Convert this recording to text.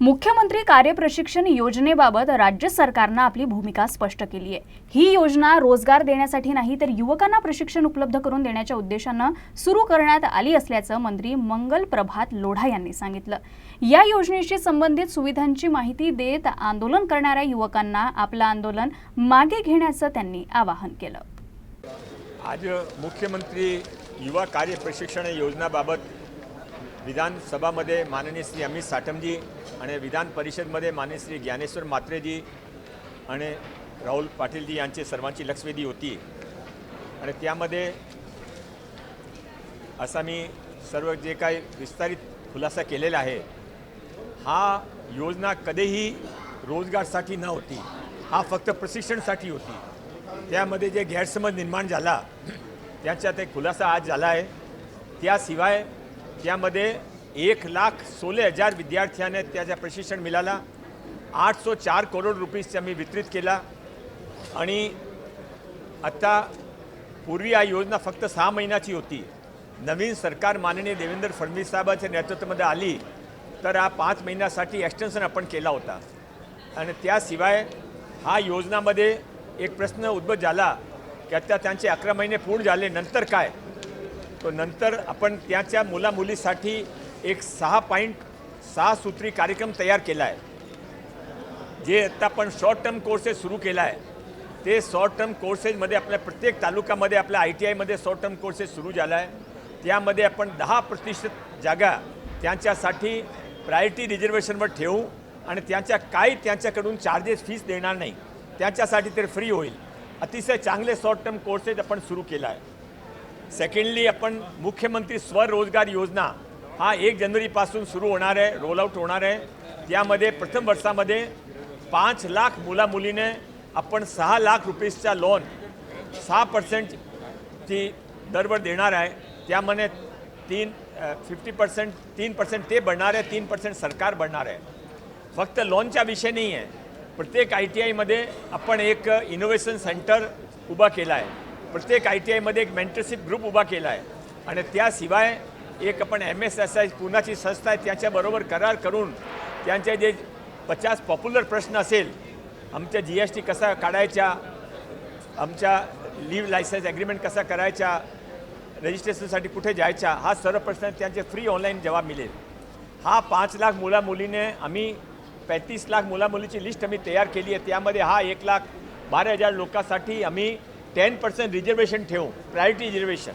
मुख्यमंत्री कार्यप्रशिक्षण योजनेबाबत राज्य सरकारनं आपली भूमिका स्पष्ट केली आहे. ही योजना रोजगार देण्यासाठी नाही तर युवकांना प्रशिक्षण उपलब्ध करून देण्याच्या उद्देशानं सुरू करण्यात आली असल्याचं मंत्री मंगल प्रभात लोढा यांनी सांगितलं. या योजनेशी संबंधित सुविधांची माहिती देत आंदोलन करणाऱ्या युवकांना आपलं आंदोलन मागे घेण्याचं त्यांनी आवाहन केलं. आज मुख्यमंत्री युवा कार्यप्रशिक्षण योजनाबाबत विधानसभामध्ये माननीय श्री अमित साठमजी आणि विधान परिषदमध्ये माननीय श्री ज्ञानेश्वर म्हात्रेजी आणि राहुल पाटीलजी यांची सर्वांची लक्षवेधी होती. आणि त्यामध्ये असा मी सर्व जे काही विस्तारित खुलासा केलेला आहे हा योजना कधीही रोजगारसाठी न होती हा फक्त प्रशिक्षणसाठी होती. त्यामध्ये जे गैरसमज निर्माण झाला त्याच्यात एक खुलासा आज झाला आहे. त्याशिवाय त्यामध्ये एक लाख सोळे हजार विद्यार्थ्यांना त्याचं प्रशिक्षण मिळाला. आठ सो चार करोड रुपीजचा आम्ही वितरित केला. आणि आत्ता पूर्वी हा योजना फक्त सहा महिन्याची होती. नवीन सरकार माननीय देवेंद्र फडणवीस साहेबांच्या नेतृत्वामध्ये आली तर हा पाच महिन्यासाठी एक्सटेन्शन आपण केला होता. आणि त्याशिवाय हा योजनामध्ये एक प्रश्न उद्भव झाला की आता त्यांचे अकरा महिने पूर्ण झाले नंतर काय? तो नंतर आपण त्याच्या मुलामुलीसाठी एक सहा पॉईंट सहा सूत्री कार्यक्रम तयार केला आहे जे आता आपण शॉर्ट टर्म कोर्सेस सुरू केला आहे ते शॉर्ट टर्म कोर्सेसमध्ये आपल्या प्रत्येक तालुक्यामध्ये आपल्या आय टी आयमध्ये शॉर्ट टर्म कोर्सेस सुरू झाला आहे त्यामध्ये आपण दहा प्रतिशत जागा त्यांच्यासाठी प्रायोरिटी रिझर्वेशनवर ठेवू आणि त्यांच्या काही त्यांच्याकडून चार्जेस फीस देणार नाही. त्यांच्यासाठी तर फ्री होईल. अतिशय चांगले शॉर्ट टर्म कोर्सेस आपण सुरू केला आहे सेकंडली आपण मुख्यमंत्री स्वरोजगार योजना हा एक जानेवारीपासून सुरू होणार आहे रोल आउट होणार आहे. त्यामध्ये प्रथम वर्षामध्ये पाच लाख मुलामुलीने आपण सहा लाख रुपीजचा लोन सहा पर्सेंटची दरवर देणार आहे. त्यामध्ये तीन फिफ्टी पर्सेंट तीन पर्सेंट ते भरणार आहे तीन पर्सेंट सरकार भरणार आहे. फक्त लोनचा विषय नाही आहे प्रत्येक आय टी आयमध्ये आपण एक इनोव्हेशन सेंटर उभा केला आहे प्रत्येक आय टी आयमध्ये एक मेंटरशिप ग्रुप उभा केला आहे आणि त्याशिवाय एक आपण एम एस एस आय पुण्याची संस्था आहे त्याच्याबरोबर करार करून त्यांचे जे पचास पॉप्युलर प्रश्न असेल आमच्या जी एस टी कसा काढायच्या आमच्या लीव लायसन्स ॲग्रीमेंट कसा करायचा रजिस्ट्रेशनसाठी कुठे जायचा हा सर्व प्रश्न त्यांचे फ्री ऑनलाईन जवाब मिळेल. हा पाच लाख मुला मुलीने आम्ही पैंतीस लाख मुलामुलीची लिस्ट आम्ही तयार केली आहे. त्यामध्ये हा एक लाख बारा हजार लोकांसाठी आम्ही टेन पर्सेंट रिझर्वेशन ठेवू प्रायोरिटी रिझर्वेशन